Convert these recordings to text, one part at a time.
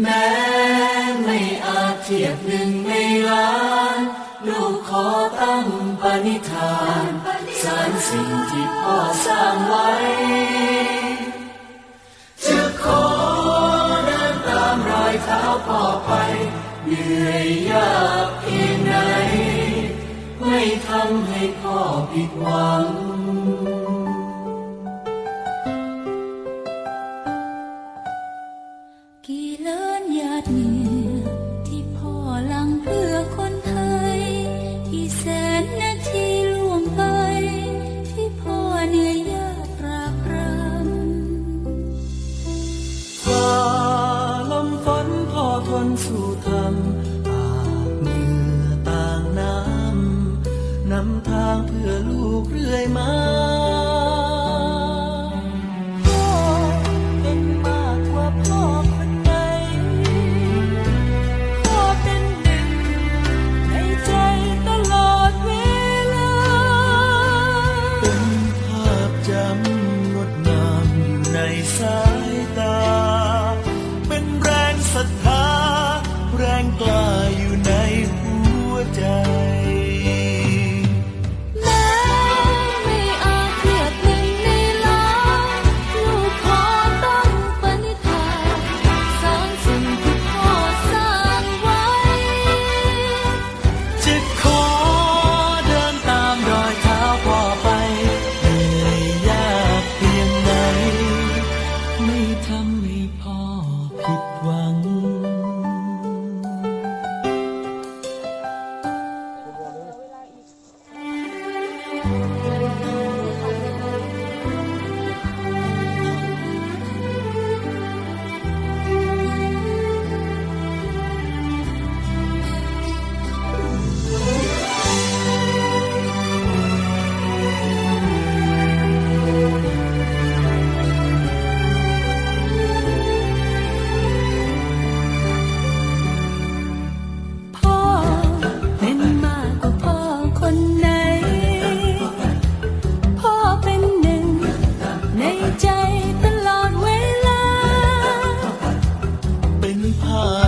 แม้ไม่อาจเทียบหนึ่งในล้าน ลูกขอตั้งปณิธานสารสิ่งที่พ่อสร้างไว้ จะขอเนตามรอยเท้าพ่อไป เหนื่อยยากเพียงไหนไม่ทำให้พ่อผิดหวัง เหงื่อที่พ่อลังเพื่อคนไทย ที่แสนนาทีล่วงไป ที่พ่อเหนือยากรากรำฝ่าลมฝนพ่อทนสู้ทำอาบเหำต่างน้ำนำทางเพื่อลูกเรื่อยมา inside. ผ่าน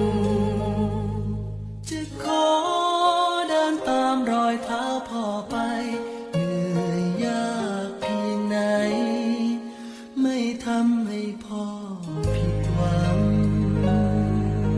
อยเท้าพ่อไป